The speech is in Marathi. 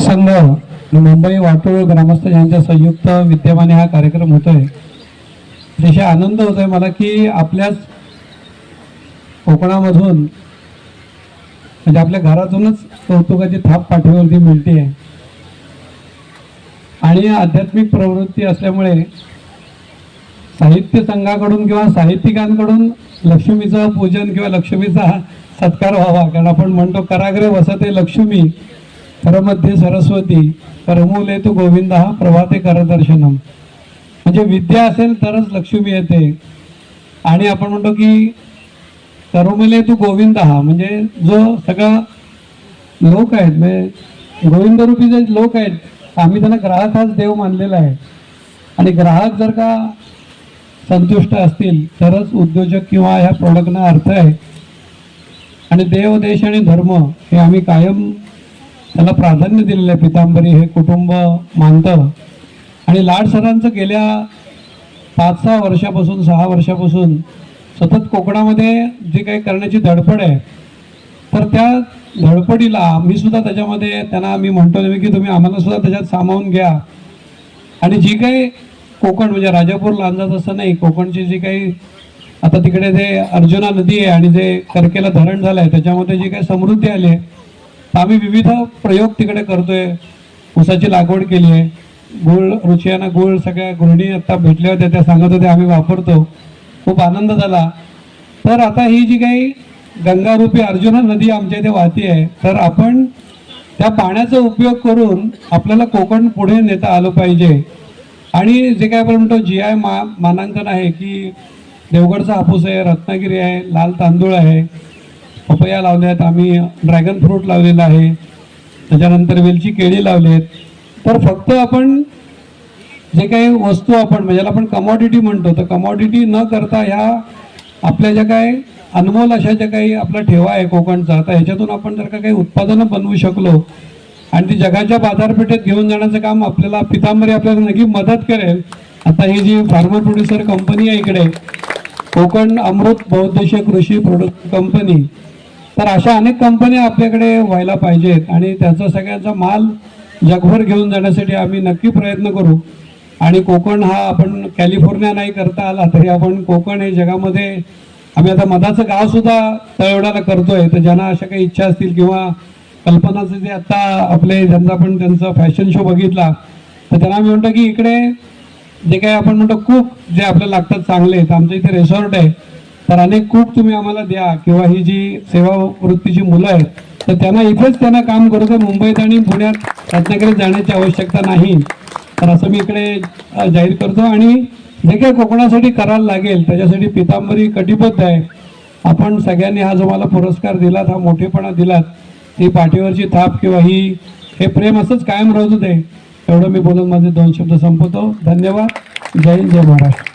संघ मुंबई वाटोळ ग्रामस्थ यांच्या संयुक्त विद्यमाने हा कार्यक्रम होतोय. अतिशय आनंद होतोय मला की आपल्याच कोकणामधून म्हणजे आपल्या घरातूनच कौतुकाची थाप पाठीवरती मिळते. आणि आध्यात्मिक प्रवृत्ती असल्यामुळे साहित्य संघाकडून किंवा साहित्यिकांकडून लक्ष्मीचं पूजन किंवा लक्ष्मीचा सत्कार व्हावा कारण आपण म्हणतो कराग्रे वसते लक्ष्मी. परमध्ये सरस्वती करमूले तू गोविंद हा प्रभाते करदर्शनम. म्हणजे विद्या असेल तरच लक्ष्मी येते. आणि आपण म्हणतो की तरुमले तू गोविंद हा म्हणजे जो सगळा लोक आहेत म्हणजे गोविंदरूपी जे लोक आहेत आम्ही त्यांना ग्राहक हाच देव मानलेला आहे. आणि ग्राहक जर का संतुष्ट असतील तरच उद्योजक किंवा ह्या प्रॉडक्टना अर्थ आहे. आणि देव देश आणि धर्म हे आम्ही कायम त्याला प्राधान्य दिलेलं आहे. पितांबरी हे कुटुंब मानतं. आणि लाड सरांचं गेल्या पाच सहा वर्षापासून सहा वर्षापासून सतत कोकणामध्ये जे काही करण्याची धडपड आहे तर त्या धडपडीला मी सुद्धा त्याच्यामध्ये त्यांना मी म्हणतो नेहमी की तुम्ही आम्हाला सुद्धा त्याच्यात सामावून घ्या. आणि जी काही कोकण म्हणजे राजापूर लांजात तसं नाही कोकणची जी काही आता तिकडे जे अर्जुना नदी आहे आणि जे करकेला धरण झालं आहे त्याच्यामध्ये जी काही समृद्धी आली आहे आम्ही विविध प्रयोग तिकडे करतोय. ऊसाची लागवड केली आहे. गुळ रुचियाना गुळ सगळ्या गृहिणी आता भेटल्या होत्या त्या सांगत होत्या आम्ही वापरतो. खूप आनंद झाला. तर आता ही जी काही गंगारूपी अर्जुना नदी आमच्या इथे वाहती आहे तर आपण त्या पाण्याचा उपयोग करून आपल्याला कोकण पुढे नेता आलं पाहिजे. आणि जे काय आपण म्हणतो जी आय मा मानांकन आहे की देवगडचा हापूस आहे रत्नागिरी आहे लाल तांदूळ आहे पपया लावल्यात आहेत आम्ही ड्रॅगन फ्रूट लावलेलं आहे. त्याच्यानंतर वेलची केळी लावलेत. आहेत तर फक्त आपण जे काही वस्तू आपण म्हणजे आपण कमॉडिटी म्हणतो तर कमॉडिटी न करता ह्या आपल्या ज्या काय अनमोल अशा ज्या काही आपला ठेवा आहे कोकणचा तर ह्याच्यातून आपण जर का काही उत्पादनं बनवू शकलो आणि ती जगाच्या बाजारपेठेत घेऊन जाण्याचं काम आपल्याला पितांबरी आपल्याला नक्की मदत करेल. आता ही जी फार्मर प्रोड्युसर कंपनी आहे इकडे कोकण अमृत बहुद्देशीय कृषी प्रोडक्ट कंपनी तर अशा अनेक कंपन्या आपल्याकडे व्हायला पाहिजेत आणि त्याचा सगळ्यांचा माल जगभर घेऊन जाण्यासाठी आम्ही नक्की प्रयत्न करू. आणि कोकण हा आपण कॅलिफोर्निया नाही करता आला तरी आपण कोकण हे जगामध्ये आम्ही आता मधाचं गावसुद्धा तळवड्याला करतोय. तर ज्यांना अशा काही इच्छा असतील किंवा कल्पनाचं जे आता आपले ज्यांचा आपण त्यांचा फॅशन शो बघितला तर त्यांना आम्ही म्हणतो की इकडे जे काही आपण म्हणतो कुक जे आपल्याला लागतात चांगले तर आमच्या इथे रिसॉर्ट आहे. तर अनेक खूप तुम्ही आम्हाला द्या किंवा ही जी सेवा वृत्तीची मुलं आहेत तर त्यांना इथेच त्यांना काम करू तर मुंबईत आणि पुण्यात रत्नागिरीत जाण्याची आवश्यकता नाही. तर असं मी इकडे जाहीर करतो. आणि जे काही कोकणासाठी करायला लागेल त्याच्यासाठी पितांबरी कटिबद्ध आहे. आपण सगळ्यांनी हा जो मला पुरस्कार दिलात हा मोठेपणा दिलात ही पाठीवरची थाप किंवा ही हे प्रेम असंच कायम राहू दे. एवढं मी बोलून माझे दोन शब्द संपवतो. धन्यवाद. जय हिंद जय महाराष्ट्र.